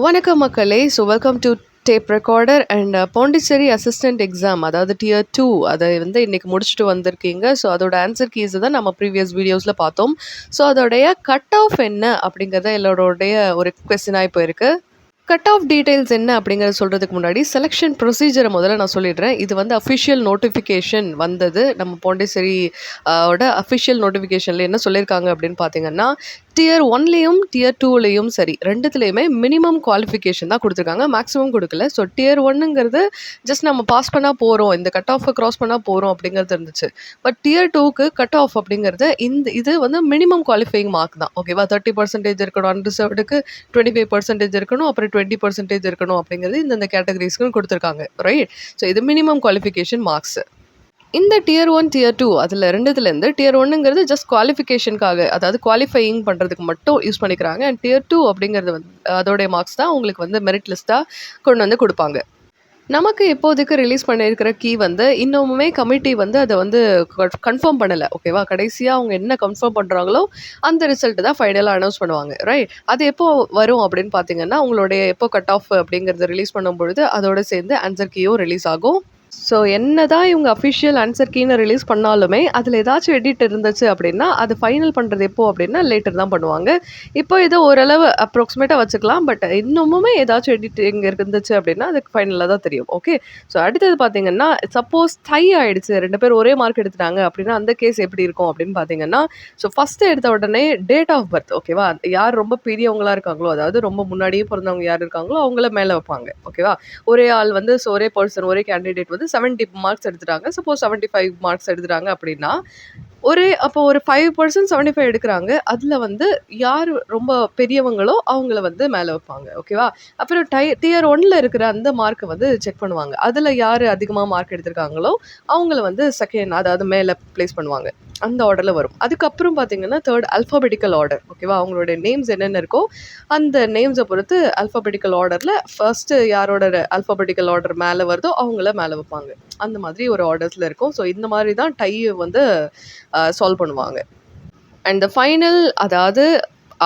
வணக்கம் மக்களே. So welcome to tape recorder and Pondicherry assistant exam அதாவது டியர் டூ அதை வந்து இன்றைக்கி முடிச்சுட்டு வந்திருக்கீங்க. ஸோ அதோட ஆன்சர் கீஸை தான் நம்ம ப்ரீவியஸ் வீடியோஸில் பார்த்தோம். ஸோ அதோடைய கட் ஆஃப் என்ன அப்படிங்கிறத எல்லோருடைய ஒரு கொஸ்டினாக இப்போ இருக்குது கட் ஆஃப் டீட்டெயில்ஸ் என்ன அப்படிங்கிறத சொல்கிறதுக்கு முன்னாடி செலெக்ஷன் ப்ரொசீஜரை முதல்ல நான் சொல்லிடுறேன். இது வந்து அஃபிஷியல் நோட்டிஃபிகேஷன் வந்தது. நம்ம பாண்டிச்சேரி ஓட அஃபிஷியல் நோட்டிஃபிகேஷனில் என்ன சொல்லியிருக்காங்க அப்படின்னு பார்த்தீங்கன்னா டியர் ஒன்லேயும் டியர் டூலேயும் சரி ரெண்டுத்துலேயுமே மினிமம் குவாலிஃபிகேஷன் தான் கொடுத்துருக்காங்க. மேக்ஸிமம் கொடுக்கல. ஸோ டியர் ஒன்னுங்கிறது ஜஸ்ட் நம்ம பாஸ் பண்ணால் போகிறோம் இந்த கட் ஆஃபை க்ராஸ் பண்ணால் போகிறோம் அப்படிங்கிறது இருந்துச்சு. பட் டியர் டூக்கு கட் ஆஃப் அப்படிங்கிறது இந்த இது வந்து மினிமம் குவாலிஃபைங் மார்க் தான். ஓகேவா தேர்ட்டி பர்சன்டேஜ் இருக்கணும். அன்ரிசர்வ்டுக்கு டுவெண்ட்டி ஃபைவ் பர்சன்டேஜ் இருக்கணும். அப்புறம் டுவெண்ட்டி பர்சன்டேஜ் இருக்கணும் அப்படிங்கிறது இந்தந்த கேட்டகரிஸ்க்கு கொடுத்துருக்காங்க. ரைட் ஸோ இது மினிமம் குவாலிஃபிகேஷன் மார்க்ஸ் இந்த டியர் ஒன் டியர் டூ அதில் ரெண்டுத்துலேருந்து டியர் ஒன்னுங்கிறது ஜஸ்ட் குவாலிஃபிகேஷனுக்காக அதாவது குவாலிஃபையிங் பண்ணுறதுக்கு மட்டும் யூஸ் பண்ணிக்கிறாங்க. அண்ட் டியர் டூ அப்படிங்கிறது வந்து அதோடைய மார்க்ஸ் தான் உங்களுக்கு வந்து மெரிட் லிஸ்ட்டாக கொண்டு வந்து கொடுப்பாங்க. நமக்கு இப்போதைக்கு ரிலீஸ் பண்ணியிருக்கிற கீ வந்து இன்னுமுமே கமிட்டி வந்து அதை வந்து கன்ஃபார்ம் பண்ணலை. ஓகேவா கடைசியாக அவங்க என்ன கன்ஃபார்ம் பண்ணுறாங்களோ அந்த ரிசல்ட் தான் ஃபைனலாக அனௌன்ஸ் பண்ணுவாங்க. ரைட் அது எப்போ வரும் அப்படின்னு பார்த்தீங்கன்னா உங்களுடைய எப்போ கட் ஆஃப் அப்படிங்கிறத ரிலீஸ் பண்ணும்பொழுது அதோட சேர்ந்து ஆன்சர் கீயும் ரிலீஸ் ஆகும். ஸோ என்ன தான் இவங்க அஃபிஷியல் ஆன்சர் கீன்னு ரிலீஸ் பண்ணாலுமே அதில் ஏதாச்சும் எடிட் இருந்துச்சு அப்படின்னா அது ஃபைனல் பண்ணுறது எப்போ அப்படின்னா லேட்டர் தான் பண்ணுவாங்க. இப்போ இதை ஓரளவு அப்ராக்சிமேட்டாக வச்சுக்கலாம் பட் இன்னுமுமே ஏதாச்சும் எடிட் இங்கே இருந்துச்சு அப்படின்னா அதுக்கு ஃபைனலாக தான் தெரியும். ஓகே ஸோ அடுத்தது பார்த்தீங்கன்னா சப்போஸ் டை ஆயிடுச்சு ரெண்டு பேர் ஒரே மார்க் எடுத்துட்டாங்க அப்படின்னா அந்த கேஸ் எப்படி இருக்கும் அப்படின்னு பார்த்தீங்கன்னா ஸோ ஃபஸ்ட்டு எடுத்த உடனே டேட் ஆஃப் பர்த் ஓகேவா யார் ரொம்ப பெரியவங்களா இருக்காங்களோ அதாவது ரொம்ப முன்னாடியே பிறந்தவங்க யார் இருக்காங்களோ அவங்கள மேலே வைப்பாங்க ஓகேவா ஒரே ஆள் வந்து ஸோ ஒரே பர்சன் ஒரே கேண்டிடேட் வந்து செவன்ட்டி மார்க்ஸ் எடுத்துட்டாங்க. சப்போஸ் செவன்ட்டி ஃபைவ் மார்க்ஸ் எடுத்துட்டாங்க அப்படின்னா ஒரு அப்போ ஒரு ஃபைவ் பர்சன்ட் செவன்ட்டி ஃபைவ் எடுக்கிறாங்க. அதில் வந்து யார் ரொம்ப பெரியவங்களோ அவங்கள வந்து மேலே வைப்பாங்க. ஓகேவா அப்புறம் டை டியர் ஒன்ல இருக்கிற அந்த மார்க்கை வந்து செக் பண்ணுவாங்க. அதில் யார் அதிகமாக மார்க் எடுத்திருக்காங்களோ அவங்கள வந்து செகண்ட் அதாவது மேலே ப்ளேஸ் பண்ணுவாங்க. அந்த ஆர்டரில் வரும். அதுக்கப்புறம் பார்த்தீங்கன்னா தேர்ட் அல்ஃபாபெட்டிக்கல் ஆர்டர் ஓகேவா அவங்களுடைய நேம்ஸ் என்னென்ன இருக்கோ அந்த நேம்ஸை பொறுத்து அல்ஃபாபெட்டிக்கல் ஆர்டரில் ஃபர்ஸ்ட்டு யாரோட அல்ஃபாபெட்டிக்கல் ஆர்டர் மேலே வருதோ அவங்கள மேலே வைப்பாங்க. அந்த மாதிரி ஒரு ஆர்டர்ஸில் இருக்கும். ஸோ இந்த மாதிரி தான் டை வந்து சால்வ் பண்ணுவாங்க. அண்ட் த ஃபைனல் அதாவது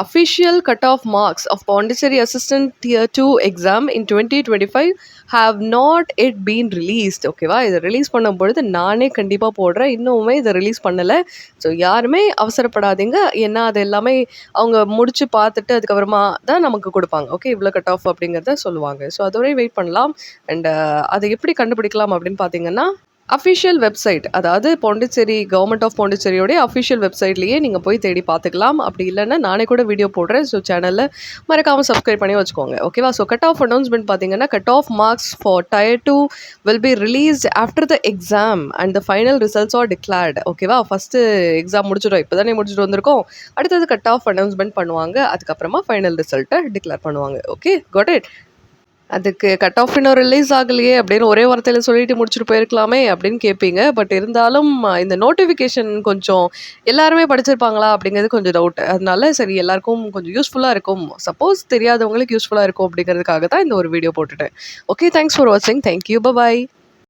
official cut off marks of Pondicherry assistant tier two exam in twenty twenty five have not it been released ஓகேவா இதை ரிலீஸ் பண்ணும் பொழுது நானே கண்டிப்பாக போடுறேன். இன்னுமே இதை ரிலீஸ் பண்ணலை. ஸோ யாருமே அவசரப்படாதீங்க. ஏன்னா அது எல்லாமே அவங்க முடித்து பார்த்துட்டு அதுக்கப்புறமா தான் நமக்கு கொடுப்பாங்க. ஓகே இவ்வளோ கட் ஆஃப் அப்படிங்கிறத சொல்லுவாங்க. ஸோ அதோடய வெயிட் பண்ணலாம். அண்ட் அதை எப்படி கண்டுபிடிக்கலாம் அப்படின்னு பார்த்தீங்கன்னா அஃபிஷியல் வெப்சைட் அதாவது பாண்டிச்சேரி கவர்மெண்ட் ஆஃப் பாண்டிச்சேரியோடைய அஃபிஷியல் வெப்சைட்லேயே நீங்கள் போய் தேடி பார்த்துக்கலாம். அப்படி இல்லைன்னா நானே கூட வீடியோ போடுறேன். ஸோ சேனலில் மறக்காமல் சப்ஸ்கிரைப் பண்ணி வச்சுக்கோங்க. ஓகேவா ஸோ கட் ஆஃப் அனௌன்ஸ்மெண்ட் பார்த்தீங்கன்னா cut off marks for tier two will be released after the exam and the final results are declared ஓகேவா ஃபஸ்ட்டு எக்ஸாம் முடிச்சிடும் இப்போ தானே முடிச்சுட்டு வந்திருக்கோம். அடுத்தது கட் ஆஃப் அனௌன்ஸ்மெண்ட் பண்ணுவாங்க. அதுக்கப்புறமா ஃபைனல் ரிசல்ட்டை டிக்ளேர் பண்ணுவாங்க. ஓகே got இட் அதுக்கு கட் ஆஃப் இன்னும் ரிலீஸ் ஆகலையே அப்படின்னு ஒரே வார்த்தையில் சொல்லிட்டு முடிச்சுட்டு போயிருக்கலாமே அப்படின்னு கேட்பீங்க பட் இருந்தாலும் இந்த நோட்டிஃபிகேஷன் கொஞ்சம் எல்லாருமே படிச்சிருப்பாங்களா அப்படிங்கிறது கொஞ்சம் டவுட் அதனால சரி எல்லாருக்கும் கொஞ்சம் யூஸ்ஃபுல்லாக இருக்கும். சப்போஸ் தெரியாதவங்களுக்கு யூஸ்ஃபுல்லாக இருக்கும் அப்படிங்கிறதுக்காக தான் இந்த ஒரு வீடியோ போட்டுட்டேன். ஓகே தேங்க்ஸ் ஃபார் வாட்சிங் தேங்க்யூ பாய்